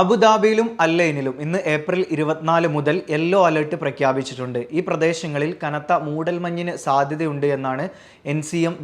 അബുദാബിയിലും അല്ലൈനിലും ഇന്ന് ഏപ്രിൽ ഇരുപത്തിനാല് മുതൽ യെല്ലോ അലർട്ട് പ്രഖ്യാപിച്ചിട്ടുണ്ട്. ഈ പ്രദേശങ്ങളിൽ കനത്ത മൂടൽമഞ്ഞിന് സാധ്യതയുണ്ട് എന്നാണ് എൻ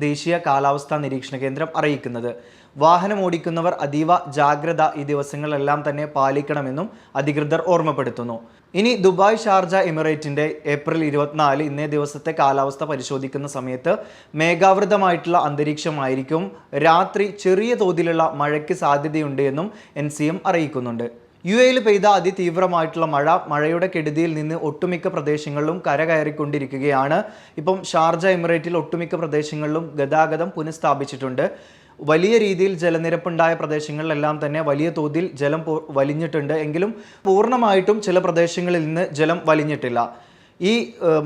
ദേശീയ കാലാവസ്ഥാ നിരീക്ഷണ കേന്ദ്രം അറിയിക്കുന്നത്. വാഹനം ഓടിക്കുന്നവർ അതീവ ജാഗ്രത ഈ ദിവസങ്ങളെല്ലാം തന്നെ പാലിക്കണമെന്നും അധികൃതർ ഓർമ്മപ്പെടുത്തുന്നു. ഇനി ദുബായ് ഷാർജ എമിറേറ്റിന്റെ ഏപ്രിൽ ഇരുപത്തിനാല് ഇന്നേ ദിവസത്തെ കാലാവസ്ഥ പരിശോധിക്കുന്ന സമയത്ത് മേഘാവൃതമായിട്ടുള്ള അന്തരീക്ഷമായിരിക്കും. രാത്രി ചെറിയ തോതിലുള്ള മഴയ്ക്ക് സാധ്യതയുണ്ട് എന്നും എൻ സി എം അറിയിക്കുന്നുണ്ട്. യു എയിൽ പെയ്ത അതിതീവ്രമായിട്ടുള്ള മഴ മഴയുടെ കെടുതിയിൽ നിന്ന് ഒട്ടുമിക്ക പ്രദേശങ്ങളിലും കരകയറിക്കൊണ്ടിരിക്കുകയാണ്. ഇപ്പം ഷാർജ എമിറേറ്റിൽ ഒട്ടുമിക്ക പ്രദേശങ്ങളിലും ഗതാഗതം പുനഃസ്ഥാപിച്ചിട്ടുണ്ട്. വലിയ രീതിയിൽ ജലനിരപ്പുണ്ടായ പ്രദേശങ്ങളിലെല്ലാം തന്നെ വലിയ തോതിൽ ജലം വലിഞ്ഞിട്ടുണ്ട്. എങ്കിലും പൂർണമായിട്ടും ചില പ്രദേശങ്ങളിൽ നിന്ന് ജലം വലിഞ്ഞിട്ടില്ല. ഈ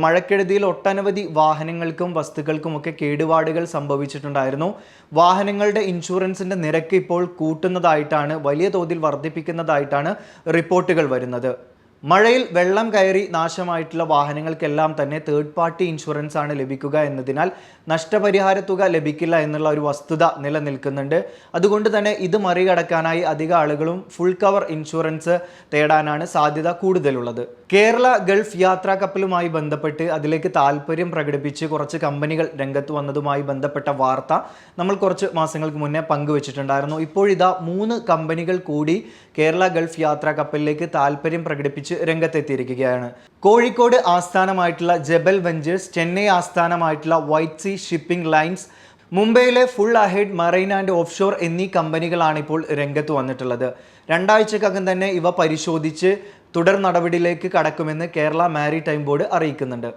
മഴക്കെടുതിയിൽ ഒട്ടനവധി വാഹനങ്ങൾക്കും വസ്തുക്കൾക്കുമൊക്കെ കേടുപാടുകൾ സംഭവിച്ചിട്ടുണ്ടായിരുന്നു. വാഹനങ്ങളുടെ ഇൻഷുറൻസിന്റെ നിരക്ക് ഇപ്പോൾ കൂട്ടുന്നതായിട്ടാണ് വലിയ തോതിൽ വർദ്ധിപ്പിക്കുന്നതായിട്ടാണ് റിപ്പോർട്ടുകൾ വരുന്നത്. മഴയിൽ വെള്ളം കയറി നാശമായിട്ടുള്ള വാഹനങ്ങൾക്കെല്ലാം തന്നെ തേർഡ് പാർട്ടി ഇൻഷുറൻസ് ആണ് ലഭിക്കുക എന്നതിനാൽ നഷ്ടപരിഹാര തുക ലഭിക്കില്ല എന്നുള്ള ഒരു വസ്തുത നിലനിൽക്കുന്നുണ്ട്. അതുകൊണ്ട് തന്നെ ഇത് മറികടക്കാനായി അധിക ആളുകളും ഫുൾ കവർ ഇൻഷുറൻസ് തേടാനാണ് സാധ്യത കൂടുതലുള്ളത്. കേരള ഗൾഫ് യാത്രാ കപ്പലുമായി ബന്ധപ്പെട്ട് അതിലേക്ക് താല്പര്യം പ്രകടിപ്പിച്ച് കുറച്ച് കമ്പനികൾ രംഗത്ത് വന്നതുമായി ബന്ധപ്പെട്ട വാർത്ത നമ്മൾ കുറച്ച് മാസങ്ങൾക്ക് മുന്നേ പങ്കുവച്ചിട്ടുണ്ടായിരുന്നു. ഇപ്പോഴിതാ മൂന്ന് കമ്പനികൾ കൂടി കേരള ഗൾഫ് യാത്രാ കപ്പലിലേക്ക് താല്പര്യം പ്രകടിപ്പിച്ച് രംഗത്തെത്തിയിരിക്കുകയാണ്. കോഴിക്കോട് ആസ്ഥാനമായിട്ടുള്ള ജബൽ വെഞ്ചേഴ്സ് ചെന്നൈ ആസ്ഥാനമായിട്ടുള്ള വൈറ്റ് സീ ഷിപ്പിംഗ് ലൈൻസ് മുംബൈയിലെ full ahead marine and offshore എന്നീ കമ്പനികളാണ് ഇപ്പോൾ രംഗത്ത് വന്നിട്ടുള്ളത്. രണ്ടാഴ്ചക്കകം തന്നെ ഇവ പരിശോധിച്ച് തുടർ നടപടിയിലേക്ക് കടക്കുമെന്ന് കേരള മാരിടൈം ബോർഡ് അറിയിക്കുന്നുണ്ട്.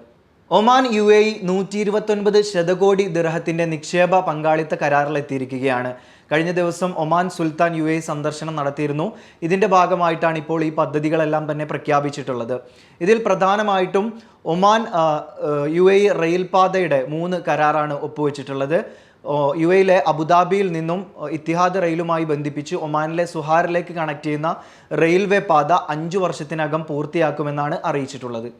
ഒമാൻ യു എ നൂറ്റി ഇരുപത്തൊൻപത് ശതകോടി ദിർഹത്തിന്റെ നിക്ഷേപ പങ്കാളിത്ത കരാറിലെത്തിയിരിക്കുകയാണ്. കഴിഞ്ഞ ദിവസം ഒമാൻ സുൽത്താൻ യു എ സന്ദർശനം നടത്തിയിരുന്നു. ഇതിന്റെ ഭാഗമായിട്ടാണ് ഇപ്പോൾ ഈ പദ്ധതികളെല്ലാം തന്നെ പ്രഖ്യാപിച്ചിട്ടുള്ളത്. ഇതിൽ പ്രധാനമായിട്ടും ഒമാൻ യു എ റെയിൽപാതയുടെ മൂന്ന് കരാറാണ് ഒപ്പുവെച്ചിട്ടുള്ളത്. യു എയിലെ അബുദാബിയിൽ നിന്നും ഇത്തിഹാദ് റെയിലുമായി ബന്ധിപ്പിച്ച് ഒമാനിലെ സുഹാറിലേക്ക് കണക്ട് ചെയ്യുന്ന റെയിൽവേ പാത അഞ്ചു വർഷത്തിനകം പൂർത്തിയാക്കുമെന്നാണ് അറിയിച്ചിട്ടുള്ളത്.